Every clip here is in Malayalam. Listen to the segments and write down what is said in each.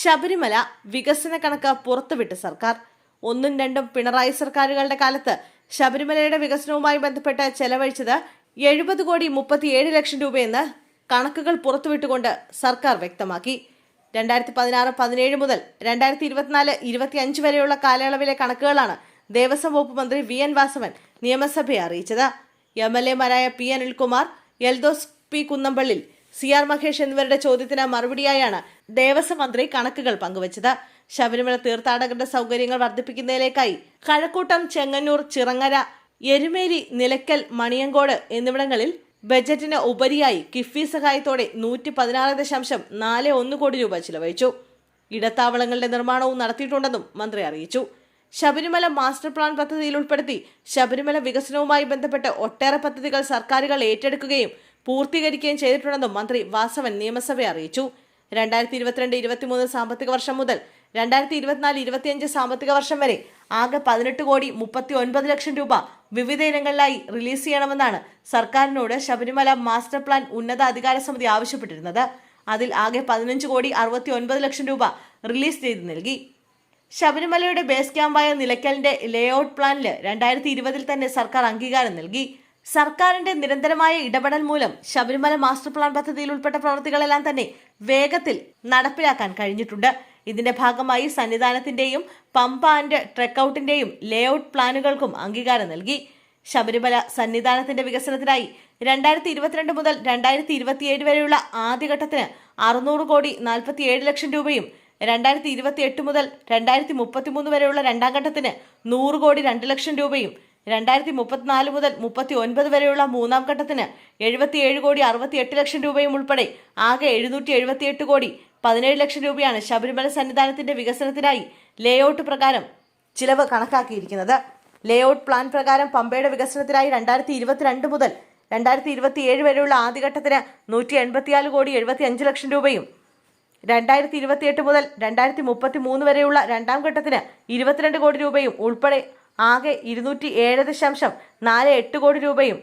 ശബരിമല വികസന കണക്ക് പുറത്തുവിട്ട സർക്കാർ. ഒന്നും രണ്ടും പിണറായി സർക്കാരുകളുടെ കാലത്ത് ശബരിമലയുടെ വികസനവുമായി ബന്ധപ്പെട്ട് ചെലവഴിച്ചത് എഴുപത് കോടി മുപ്പത്തിയേഴ് ലക്ഷം രൂപയെന്ന് കണക്കുകൾ പുറത്തുവിട്ടുകൊണ്ട് സർക്കാർ വ്യക്തമാക്കി. രണ്ടായിരത്തി പതിനാറ് പതിനേഴ് മുതൽ രണ്ടായിരത്തി ഇരുപത്തിനാല് ഇരുപത്തിയഞ്ച് വരെയുള്ള കാലയളവിലെ കണക്കുകളാണ് ദേവസ്വം വകുപ്പ് മന്ത്രി വി എൻ വാസവൻ നിയമസഭയെ അറിയിച്ചത്. M L എമാരായ P Anilkumar Eldhose P Kunnappilly C R Mahesh എന്നിവരുടെ ചോദ്യത്തിന് മറുപടിയായാണ് ദേവസ്വം മന്ത്രി കണക്കുകൾ പങ്കുവച്ചത്. ശബരിമല തീർത്ഥാടകരുടെ സൗകര്യങ്ങൾ വർദ്ധിപ്പിക്കുന്നതിലേക്കായി കഴക്കൂട്ടം ചെങ്ങന്നൂർ ചിറങ്ങര എരുമേലി നിലയ്ക്കൽ മണിയങ്കോട് എന്നിവിടങ്ങളിൽ ബജറ്റിന് ഉപരിയായി കിഫ്ബി സഹായത്തോടെ നൂറ്റി പതിനാറ് ദശാംശം നാല് ഒന്ന് കോടി രൂപ ചിലവഴിച്ചു. ഇടത്താവളങ്ങളുടെ നിർമ്മാണവും നടത്തിയിട്ടുണ്ടെന്നും മന്ത്രി അറിയിച്ചു. ശബരിമല മാസ്റ്റർ പ്ലാൻ പദ്ധതിയിൽ ഉൾപ്പെടുത്തി ശബരിമല വികസനവുമായി ബന്ധപ്പെട്ട് ഒട്ടേറെ പദ്ധതികൾ സർക്കാരുകൾ ഏറ്റെടുക്കുകയും പൂർത്തീകരിക്കുകയും ചെയ്തിട്ടുണ്ടെന്നും മന്ത്രി വാസവൻ നിയമസഭയെ അറിയിച്ചു. രണ്ടായിരത്തി ഇരുപത്തിരണ്ട് ഇരുപത്തിമൂന്ന് സാമ്പത്തിക വർഷം മുതൽ രണ്ടായിരത്തി ഇരുപത്തിനാല് ഇരുപത്തിയഞ്ച് സാമ്പത്തിക വർഷം വരെ ആകെ പതിനെട്ട് കോടി മുപ്പത്തി ഒൻപത് ലക്ഷം രൂപ വിവിധ ഇനങ്ങളിലായി റിലീസ് ചെയ്യണമെന്നാണ് സർക്കാരിനോട് ശബരിമല മാസ്റ്റർ പ്ലാൻ ഉന്നത അധികാര സമിതി ആവശ്യപ്പെട്ടിരുന്നത്. അതിൽ ആകെ പതിനഞ്ച് കോടി അറുപത്തി ഒൻപത് ലക്ഷം രൂപ റിലീസ് ചെയ്ത് നൽകി. ശബരിമലയുടെ ബേസ് ക്യാമ്പായ നിലയ്ക്കലിന്റെ ലേഔട്ട് പ്ലാനിൽ രണ്ടായിരത്തി ഇരുപതിൽ തന്നെ സർക്കാർ അംഗീകാരം നൽകി. സർക്കാരിന്റെ നിരന്തരമായ ഇടപെടൽ മൂലം ശബരിമല മാസ്റ്റർ പ്ലാൻ പദ്ധതിയിൽ ഉൾപ്പെട്ട പ്രവൃത്തികളെല്ലാം തന്നെ വേഗത്തിൽ നടപ്പിലാക്കാൻ കഴിഞ്ഞിട്ടുണ്ട്. ഇതിന്റെ ഭാഗമായി സന്നിധാനത്തിന്റെയും പമ്പ ആൻഡ് ട്രെക്കൌട്ടിന്റെയും ലേഔട്ട് പ്ലാനുകൾക്കും അംഗീകാരം നൽകി. ശബരിമല സന്നിധാനത്തിന്റെ വികസനത്തിനായി രണ്ടായിരത്തി ഇരുപത്തിരണ്ട് മുതൽ രണ്ടായിരത്തി ഇരുപത്തിയേഴ് വരെയുള്ള ആദ്യഘട്ടത്തിന് അറുന്നൂറ് കോടി നാൽപ്പത്തിയേഴ് ലക്ഷം രൂപയും രണ്ടായിരത്തി ഇരുപത്തി എട്ട് മുതൽ രണ്ടായിരത്തി മുപ്പത്തിമൂന്ന് വരെയുള്ള രണ്ടാം ഘട്ടത്തിന് നൂറ് കോടി രണ്ട് ലക്ഷം രൂപയും രണ്ടായിരത്തി മുപ്പത്തിനാല് മുതൽ മുപ്പത്തി ഒൻപത് വരെയുള്ള മൂന്നാം ഘട്ടത്തിന് എഴുപത്തിയേഴ് കോടി അറുപത്തി എട്ട് ലക്ഷം രൂപയും ഉൾപ്പെടെ ആകെ എഴുന്നൂറ്റി എഴുപത്തിയെട്ട് കോടി പതിനേഴ് ലക്ഷം രൂപയാണ് ശബരിമല സന്നിധാനത്തിന്റെ വികസനത്തിനായി ലേഔട്ട് പ്രകാരം ചിലവ് കണക്കാക്കിയിരിക്കുന്നത്. ലേഔട്ട് പ്ലാൻ പ്രകാരം പമ്പയുടെ വികസനത്തിനായി രണ്ടായിരത്തി ഇരുപത്തിരണ്ട് മുതൽ രണ്ടായിരത്തി ഇരുപത്തിയേഴ് വരെയുള്ള ആദ്യഘട്ടത്തിന് നൂറ്റി എൺപത്തിനാല് കോടി എഴുപത്തി അഞ്ച് ലക്ഷം രൂപയും രണ്ടായിരത്തി ഇരുപത്തിയെട്ട് മുതൽ രണ്ടായിരത്തി മുപ്പത്തി മൂന്ന് വരെയുള്ള രണ്ടാം ഘട്ടത്തിന് ഇരുപത്തിരണ്ട് കോടി രൂപയും ഉൾപ്പെടെ ആകെ ഇരുന്നൂറ്റി ഏഴ് ദശാംശം നാല് എട്ട് കോടി രൂപയും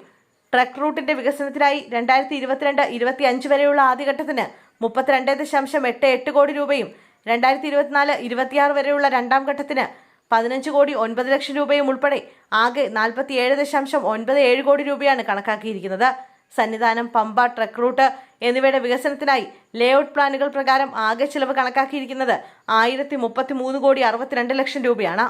ട്രക്ക് റൂട്ടിന്റെ വികസനത്തിനായി രണ്ടായിരത്തി ഇരുപത്തിരണ്ട് ഇരുപത്തി അഞ്ച് വരെയുള്ള ആദ്യഘട്ടത്തിന് മുപ്പത്തിരണ്ട് ദശാംശം എട്ട് എട്ട് കോടി രൂപയും രണ്ടായിരത്തി ഇരുപത്തിനാല് ഇരുപത്തിയാറ് വരെയുള്ള രണ്ടാം ഘട്ടത്തിന് പതിനഞ്ച് കോടി ഒൻപത് ലക്ഷം രൂപയും ഉൾപ്പെടെ ആകെ നാൽപ്പത്തി ഏഴ് ദശാംശം ഒൻപത് ഏഴ് കോടി രൂപയാണ് കണക്കാക്കിയിരിക്കുന്നത്. സന്നിധാനം പമ്പ ട്രക്ക് റൂട്ട് എന്നിവയുടെ വികസനത്തിനായി ലേഔട്ട് പ്ലാനുകൾ പ്രകാരം ആകെ ചിലവ് കണക്കാക്കിയിരിക്കുന്നത് ആയിരത്തി മുപ്പത്തി മൂന്ന് കോടി അറുപത്തിരണ്ട് ലക്ഷം രൂപയാണ്.